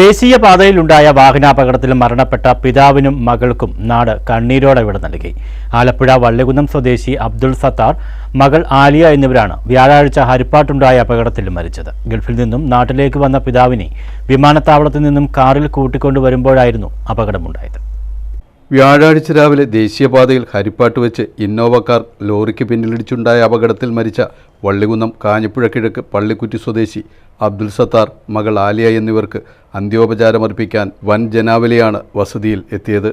ദേശീയപാതയിലുണ്ടായ വാഹനാപകടത്തിൽ മരണപ്പെട്ട പിതാവിനും മകൾക്കും നാട് കണ്ണീരോടെ വിട നൽകി. ആലപ്പുഴ വള്ളികുന്നം സ്വദേശി അബ്ദുൾ സത്താർ മകൾ ആലിയ എന്നിവരാണ് വ്യാഴാഴ്ച ഹരിപ്പാട്ടുണ്ടായ അപകടത്തിൽ മരിച്ചത്. ഗൾഫിൽ നിന്നും നാട്ടിലേക്ക് വന്ന പിതാവിനെ വിമാനത്താവളത്തിൽ നിന്നും കാറിൽ കൂട്ടിക്കൊണ്ടുവരുമ്പോഴായിരുന്നു അപകടമുണ്ടായത്. വ്യാഴാഴ്ച രാവിലെ ദേശീയപാതയിൽ ഹരിപ്പാട്ട് വെച്ച് ഇന്നോവ കാർ ലോറിക്ക് പിന്നിലിടിച്ചുണ്ടായ അപകടത്തിൽ മരിച്ച വള്ളികുന്നം കാഞ്ഞിപ്പുഴ കിഴക്ക് പള്ളിക്കുറ്റി സ്വദേശി അബ്ദുൽ സത്താർ മകൾ ആലിയ എന്നിവർക്ക് അന്ത്യോപചാരമർപ്പിക്കാൻ വൻ ജനാവലിയാണ് വസതിയിൽ എത്തിയത്.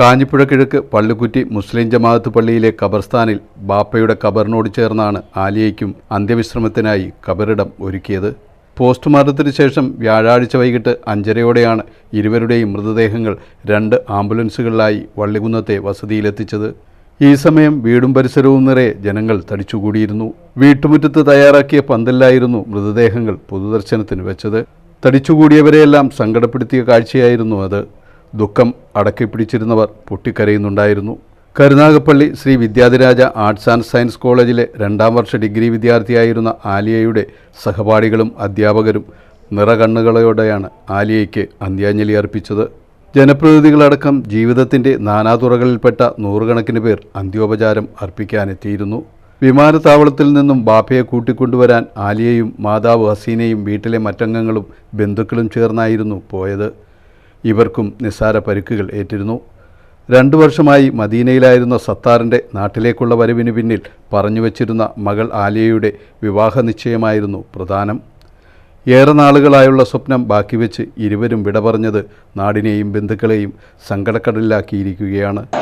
കാഞ്ഞിപ്പുഴ കിഴക്ക് പള്ളിക്കുറ്റി മുസ്ലിം ജമാഅത്ത് പള്ളിയിലെ കബർസ്ഥാനിൽ ബാപ്പയുടെ കബറിനോട് ചേർന്നാണ് ആലിയയ്ക്കും അന്ത്യവിശ്രമത്തിനായി കബറിടം ഒരുക്കിയത്. പോസ്റ്റ്മോർട്ടത്തിന് ശേഷം വ്യാഴാഴ്ച വൈകിട്ട് അഞ്ചരയോടെയാണ് ഇരുവരുടെയും മൃതദേഹങ്ങൾ രണ്ട് ആംബുലൻസുകളിലായി വള്ളികുന്നത്തെ വസതിയിലെത്തിച്ചത്. ഈ സമയം വീടും പരിസരവും നിറയെ ജനങ്ങൾ തടിച്ചുകൂടിയിരുന്നു. വീട്ടുമുറ്റത്ത് തയ്യാറാക്കിയ പന്തലിലായിരുന്നു മൃതദേഹങ്ങൾ പൊതുദർശനത്തിന് വെച്ചത്. തടിച്ചുകൂടിയവരെയെല്ലാം സങ്കടപ്പെടുത്തിയ കാഴ്ചയായിരുന്നു അത്. ദുഃഖം അടക്കിപ്പിടിച്ചിരുന്നവർ പൊട്ടിക്കരയുന്നുണ്ടായിരുന്നു. Karunagappally Sree Vidyadhiraja arts and science കോളേജിലെ രണ്ടാം വർഷ ഡിഗ്രി വിദ്യാർത്ഥിയായിരുന്ന ആലിയയുടെ സഹപാഠികളും അധ്യാപകരും നിറകണ്ണുകളോടെയാണ് ആലിയയ്ക്ക് അന്ത്യാഞ്ജലി അർപ്പിച്ചത്. ജനപ്രതിനിധികളടക്കം ജീവിതത്തിന്റെ നാനാതുറകളിൽപ്പെട്ട നൂറുകണക്കിന് പേർ അന്ത്യോപചാരം അർപ്പിക്കാനെത്തിയിരുന്നു. വിമാനത്താവളത്തിൽ നിന്നും ബാപ്പയെ കൂട്ടിക്കൊണ്ടുവരാൻ ആലിയയും മാതാവ് ഹസീനയും വീട്ടിലെ മറ്റംഗങ്ങളും ബന്ധുക്കളും ചേർന്നായിരുന്നു പോയത്. ഇവർക്കും നിസ്സാര പരിക്കുകൾ ഏറ്റിരുന്നു. രണ്ടു വർഷമായി മദീനയിലായിരുന്ന സത്താറിന്റെ നാട്ടിലേക്കുള്ള വരവിന് പിന്നിൽ പറഞ്ഞു പറഞ്ഞുവച്ചിരുന്ന മകൾ ആലിയയുടെ വിവാഹ നിശ്ചയമായിരുന്നു പ്രധാനം ഏറെ നാളുകളായുള്ള സ്വപ്നം ബാക്കി വെച്ച് ഇരുവരും വിട പറഞ്ഞത് നാടിനെയും ബന്ധുക്കളെയും സങ്കടക്കടലിലാക്കിയിരിക്കുകയാണ്.